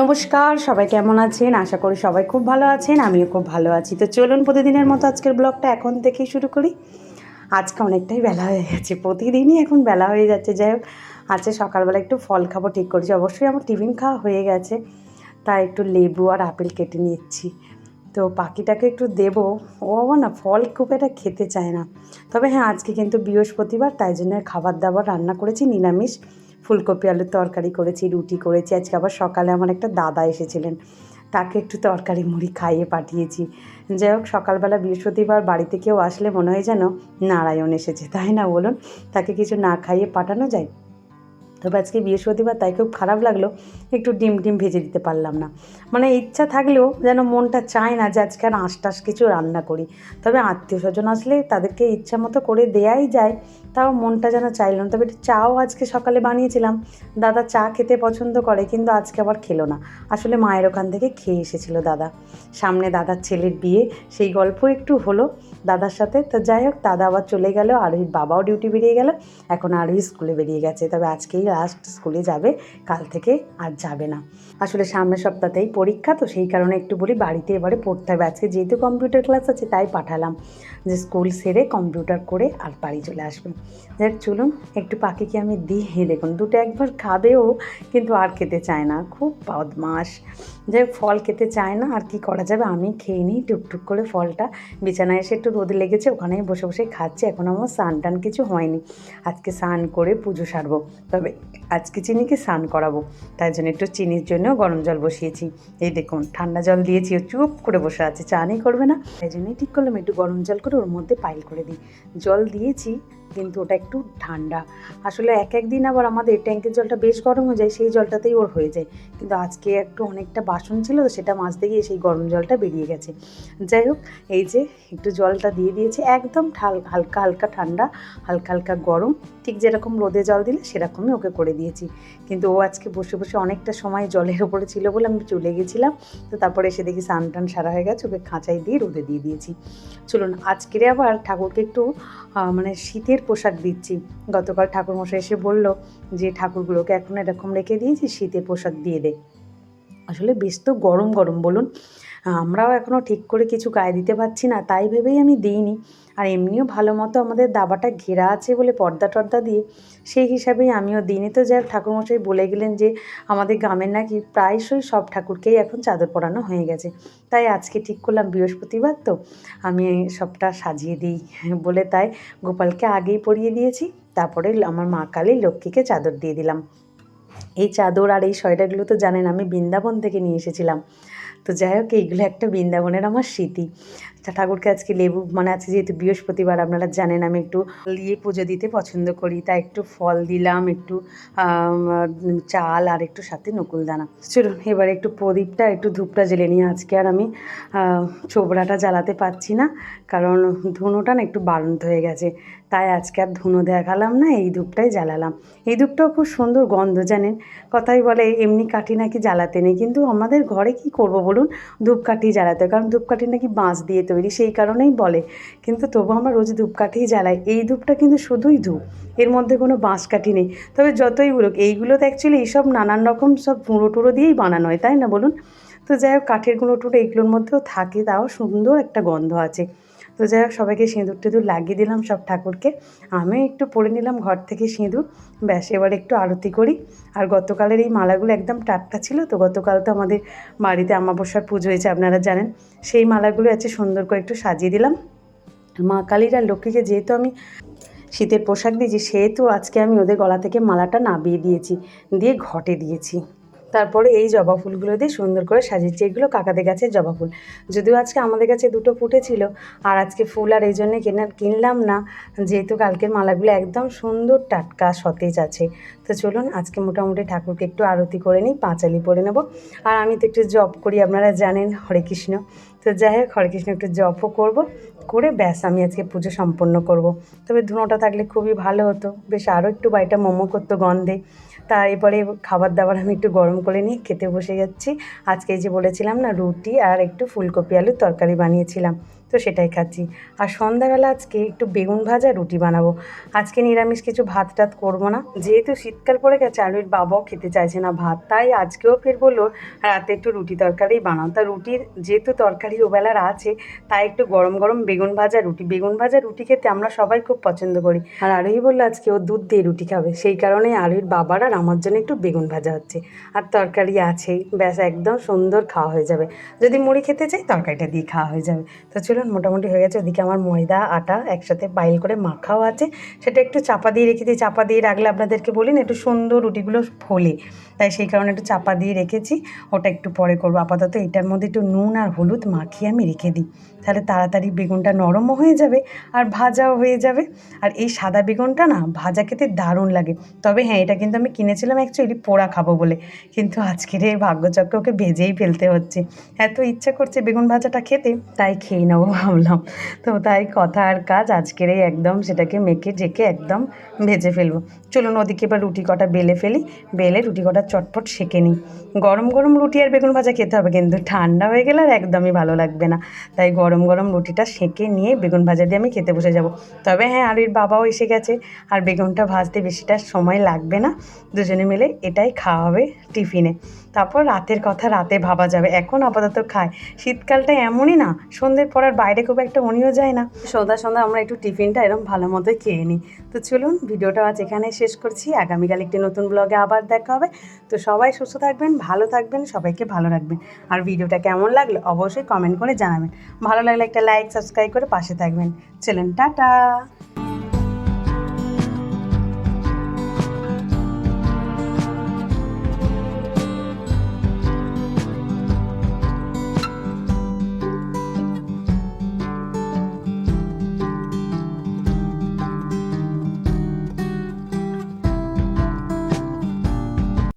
নমস্কার, সবাই কেমন আছেন? আশা করি সবাই খুব ভালো আছেন, আমিও খুব ভালো আছি। তো চলুন প্রতিদিনের মতো আজকের ব্লগটা এখন থেকেই শুরু করি। আজকে অনেকটাই বেলা হয়ে গেছে, প্রতিদিনই এখন বেলা হয়ে যাচ্ছে। যাই হোক, আজকে সকালবেলা একটু ফল খাব ঠিক করেছি। অবশ্যই আমার টিফিন খাওয়া হয়ে গেছে, তাই একটু লেবু আর আপেল কেটে নিচ্ছি। তো পাখিটাকে একটু দেবো, ও না ফল খুব একটা খেতে চায় না। তবে হ্যাঁ আজকে কিন্তু বৃহস্পতিবার, তাই জন্য খাবার দাবার রান্না করেছি, নিরামিষ। ফুলকপি, আলুর তরকারি করেছি, রুটি করেছি। আজকে আবার সকালে আমার একটা দাদা এসেছিলেন। তাকে একটু তরকারি মুড়ি খাইয়ে পাঠিয়েছি। যাই হোক, সকালবেলা বৃহস্পতিবার বাড়িতে কেউ আসলে মনে হয় যেন নারায়ণ এসেছে। তাই না বলুন? তাকে কিছু না খাইয়ে পাঠানো যায়? তবে আজকে বৃহস্পতিবার তাই খুব খারাপ লাগল, একটু ডিম ডিম ভেজে দিতে পারলাম না। মানে ইচ্ছা থাকলেও যেন মনটা চায় না যে আজকে আর আঁশ টাশ কিছু রান্না করি। তবে আত্মীয় স্বজন আসলে তাদেরকে ইচ্ছা মতো করে দেয়াই যায়, তাও মনটা যেন চাইল না। তবে একটু চাও আজকে সকালে বানিয়েছিলাম, দাদা চা খেতে পছন্দ করে কিন্তু আজকে আবার খেলো না। আসলে মায়ের ওখান থেকে খেয়ে এসেছিল দাদা। সামনে দাদার ছেলের বিয়ে, সেই গল্প একটু হলো দাদার সাথে। তো যাই হোক, দাদা আবার চলে গেল আরোহীর বাবাও ডিউটি বেরিয়ে গেল, এখন আরোহী স্কুলে বেরিয়ে গেছে। তবে আজকেই লাস্ট স্কুলে যাবে, কাল থেকে আর যাবে না। আসলে সামনের সপ্তাহতেই পরীক্ষা, তো সেই কারণে একটু বলি বাড়িতে এবারে পড়তে হবে। আজকে যেহেতু কম্পিউটার ক্লাস আছে, তাই পাঠালাম যে স্কুল সেরে কম্পিউটার করে আর বাড়ি চলে আসবে। দেখ, চলুন একটু পাখিকে আমি দিই। দেখুন, দুটো একবার খাবেও, কিন্তু আর খেতে চায় না। খুব বদমাস যাই ফল খেতে চায় না, আর কি করা যাবে? আমি খেয়ে নিই, টুকটুক করে ফলটা। বিছানায় এসে একটু রোদ লেগেছে, ওখানেই বসে বসে খাচ্ছি। এখন আমার স্নান টান কিছু হয়নি। আজকে স্নান করে পুজো সারবো। তবে আজকে চিনিকে স্নান করাবো। তাই জন্য একটু চিনির জন্য গরম জল বসিয়েছি। এই দেখুন, ঠান্ডা জল দিয়েছি, ও চুপ করে বসে আছে চানই করবে না। তাই জন্যই ঠিক করলাম, একটু গরম জল করে ওর মধ্যে পাইল করে দিই। জল দিয়েছি কিন্তু ওটা একটু ঠান্ডা। আসলে এক এক দিন আবার আমাদের ট্যাঙ্কের জলটা বেশ গরম হয়ে যায়, সেই জলটাতেই ওর হয়ে যায়। কিন্তু আজকে একটু অনেকটা বাসন ছিল, তো সেটা মাজতে গিয়ে সেই গরম জলটা বেরিয়ে গেছে। যাই হোক, এই যে একটু জলটা দিয়ে দিয়েছি, একদম ঠাল, হালকা হালকা ঠান্ডা, হালকা হালকা গরম। ঠিক যেরকম রোদে জল দিলে সেরকমই ওকে করে দিয়েছি। কিন্তু ও আজকে বসে বসে অনেকটা সময় জলের ওপরে ছিল বলে আমি চলে গেছিলাম। তো তারপরে এসে দেখি সান টান সারা হয়ে গেছে, ওকে খাঁচাই দিয়ে রোদে দিয়ে দিয়েছি। চলুন, আজকের আবার ঠাকুরকে একটু মানে শীতের পোশাক দিচ্ছি। গতকাল ঠাকুরমশাই এসে বলল যে, ঠাকুরগুলোকে এখন এরকম রেখে দিয়েছি, শীতের পোশাক দিয়ে দে। আসলে বেশ তো গরম গরম, বলুন। আমরাও এখনও ঠিক করে কিছু গায়ে দিতে পারছি না, তাই ভেবেই আমি দিইনি। আর এমনিও ভালো মতো আমাদের দাবাটা ঘেরা আছে বলে পর্দা টর্দা দিয়ে, সেই হিসাবেই আমিও দিইনি। তো যাই ঠাকুরমশাই বলে গেলেন যে, আমাদের গ্রামের নাকি প্রায়শই সব ঠাকুরকেই এখন চাদর পরানো হয়ে গেছে। তাই আজকে ঠিক করলাম বৃহস্পতিবার তো, আমি সবটা সাজিয়ে দিই বলে তাই গোপালকে আগেই পরিয়ে দিয়েছি। তারপরে আমার মা কালী লক্ষ্মীকে চাদর দিয়ে দিলাম। এই চাদর আর এই সোয়েটারগুলো তো জানেন আমি বৃন্দাবন থেকে নিয়ে এসেছিলাম। তো যাই হোক, এইগুলো একটা বৃন্দাবনের আমার স্মৃতি। ঠাকুরকে আজকে লেবু মানে আজকে যেহেতু বৃহস্পতিবার, আপনারা জানেন আমি একটু দিয়ে পুজো দিতে পছন্দ করি, তাই একটু ফল দিলাম, একটু চাল আর একটু সাথে নকুলদানা। চলুন, এবার একটু প্রদীপটা, একটু ধূপটা জ্বেলে নিয়ে আজকে আর আমি চোবড়াটা জ্বালাতে পারছি না, কারণ ধুনোটা না একটু বাড়ন্ত হয়ে গেছে। তাই আজকে আর ধুনো দেখালাম না, এই ধূপটাই জ্বালালাম। এই ধূপটাও খুব সুন্দর গন্ধ, জানেন? কথাই বলে, এমনি কাঠি নাকি জ্বালাতে নেই, কিন্তু আমাদের ঘরে কি করব বলুন? ধূপকাঠি জ্বালাতে, কারণ ধূপকাঠি নাকি বাঁশ দিয়ে তৈরি, সেই কারণেই বলে। কিন্তু তবু আমরা রোজ ধূপকাঠিই জ্বালাই। এই ধূপটা কিন্তু শুধুই ধূপ, এর মধ্যে কোনো বাঁশ কাঠি নেই। তবে যতই বলুক এইগুলো তো অ্যাকচুয়ালি এইসব নানান রকম সব পুরো টুড়ো দিয়েই বানানো হয়, তাই না বলুন? তো যাই হোক, কাঠের গুঁড়ো টুড়ো এগুলোর মধ্যেও থাকে, তাও সুন্দর একটা গন্ধ আছে। তো যাই হোক, সবাইকে সিঁদুর টিঁদুর লাগিয়ে দিলাম সব ঠাকুরকে। আমি একটু পরে নিলাম ঘর থেকে সিঁদুর। ব্যাস, এবার একটু আরতি করি। আর গতকালের এই মালাগুলো একদম টাটকা ছিল, তো গতকাল তো আমাদের বাড়িতে আমাবস্যার পুজো হয়েছে, আপনারা জানেন। সেই মালাগুলো আছে, সুন্দর করে একটু সাজিয়ে দিলাম। মা কালীর আর লক্ষ্মীকে যেহেতু আমি শীতের পোশাক দিয়েছি, সেহেতু আজকে আমি ওদের গলা থেকে মালাটা নাবিয়ে দিয়েছি, দিয়ে ঘটে দিয়েছি। তারপরে এই জবা ফুলগুলো দিয়ে সুন্দর করে সাজিয়েছি। এগুলো কাকাদের গাছের জবা ফুল। যদিও আজকে আমাদের কাছে দুটো ফুটেছিল আর আজকে ফুল আর এই জন্যে কেনার কিনলাম না। যেহেতু কালকের মালাগুলো একদম সুন্দর টাটকা সতেজ আছে। তো চলুন আজকে মোটামুটি ঠাকুরকে একটু আরতি করে নিই, পাঁচালি পরে নেব। আর আমি তো একটু জব করি, আপনারা জানেন হরে কৃষ্ণ। তো যাই হোক, হরে কৃষ্ণ একটু জপও করব। করে ব্যাস, আমি আজকে পুজো সম্পন্ন করব। তবে ধুনোটা থাকলে খুবই ভালো হতো। বেশ আরও একটু বাড়িটা মোমো করতো গন্ধে। তারপরে খাবার দাবার আমি একটু গরম করে নিয়ে খেতে বসে যাচ্ছি। আজকে যে বলেছিলাম না, রুটি আর একটু ফুলকপি আলুর তরকারি বানিয়েছিলাম। তো সেটাই খাচ্ছি। আর সন্ধ্যাবেলা আজকে একটু বেগুন ভাজা রুটি বানাবো। আজকে নিরামিষ কিছু ভাত টাত করব না। যেহেতু শীতকাল পড়ে গেছে, আলুর বাবাও খেতে চাইছে না ভাত, তাই আজকেও ফের বলল রাতে একটু রুটি তরকারি বানাও তা রুটির যেহেতু তরকারি ওবেলার আছে, তাই একটু গরম গরম বেগুন ভাজা রুটি। বেগুন ভাজা রুটি খেতে আমরা সবাই খুব পছন্দ করি। আর আরোহী বলল আজকে ও দুধ দিয়ে রুটি খাবে। সেই কারণে আরোহীর বাবার আর আমার জন্য একটু বেগুন ভাজা হচ্ছে। আর তরকারি আছেই, ব্যাস একদম সুন্দর খাওয়া হয়ে যাবে। যদি মুড়ি খেতে চাই তরকারিটা দিয়ে খাওয়া হয়ে যাবে। তো চলুন মোটামুটি হয়ে গেছে। ওদিকে আমার ময়দা, আটা একসাথে বাইল করে মাখাও আছে। সেটা একটু চাপা দিয়ে রেখে দিই। চাপা দিয়ে রাখলে আপনাদেরকে বলি না, একটু সুন্দর রুটিগুলো ফোলে। তাই সেই কারণে একটু চাপা দিয়ে রেখেছি। ওটা একটু পরে করব। আপাতত এটার মধ্যে একটু নুন আর হলুদ মাখিয়ে আমি রেখে দিই। তাহলে তাড়াতাড়ি বেগুনটা নরমও হয়ে যাবে আর ভাজাও হয়ে যাবে। আর এই সাদা বেগুনটা না, ভাজা খেতে দারুণ লাগে। তবে হ্যাঁ এটা কিন্তু আমি কিনেছিলাম অ্যাকচুয়ালি পোড়া খাব বলে। কিন্তু আজকের এই ভাগ্যচক্র ওকে ভেজেই ফেলতে হচ্ছে। এত ইচ্ছা করছে বেগুন ভাজাটা খেতে, তাই খেয়ে নেব। ভাবলাম। তো তাই কথা আর কাজ আজকের এই একদম সেটাকে মেখে, ঢেকে একদম ভেজে ফেলব। চলুন ওদিকে এবার রুটি কটা বেলে ফেলি, বেলে রুটি কটা চটপট সেঁকে নিই। গরম গরম রুটি আর বেগুন ভাজা খেতে হবে কিন্তু ঠান্ডা হয়ে গেলে আর একদমই ভালো লাগবে না। তাই গরম গরম রুটিটা সেঁকে নিয়ে বেগুন ভাজা দিয়ে আমি খেতে বসে যাব। তবে হ্যাঁ আরুর বাবাও এসে গেছে আর বেগুনটা ভাজতে বেশিটা সময় লাগবে না। দুজনে মিলে এটাই খাওয়া হবে টিফিনে। তারপর রাতের কথা রাতে ভাবা যাবে। এখন আপাতত খায়। শীতকালটা এমনই না, সন্ধ্যের পর আর বাইরে খুব একটা উনিও যায় না। সন্ধ্যা সন্ধ্যা আমরা একটু টিফিনটা এরকম ভালো মতো খেয়ে নিই। তো চলুন, ভিডিওটা আজ এখানে শেষ করছি। আগামীকাল একটি নতুন ব্লগে আবার দেখা হবে। তো সবাই সুস্থ থাকবেন, ভালো থাকবেন, সবাইকে ভালো রাখবেন। আর ভিডিওটা কেমন লাগল অবশ্যই কমেন্ট করে জানাবেন। ভালো লাগলে একটা লাইক সাবস্ক্রাইব করে পাশে থাকবেন। চলুন, টাটা!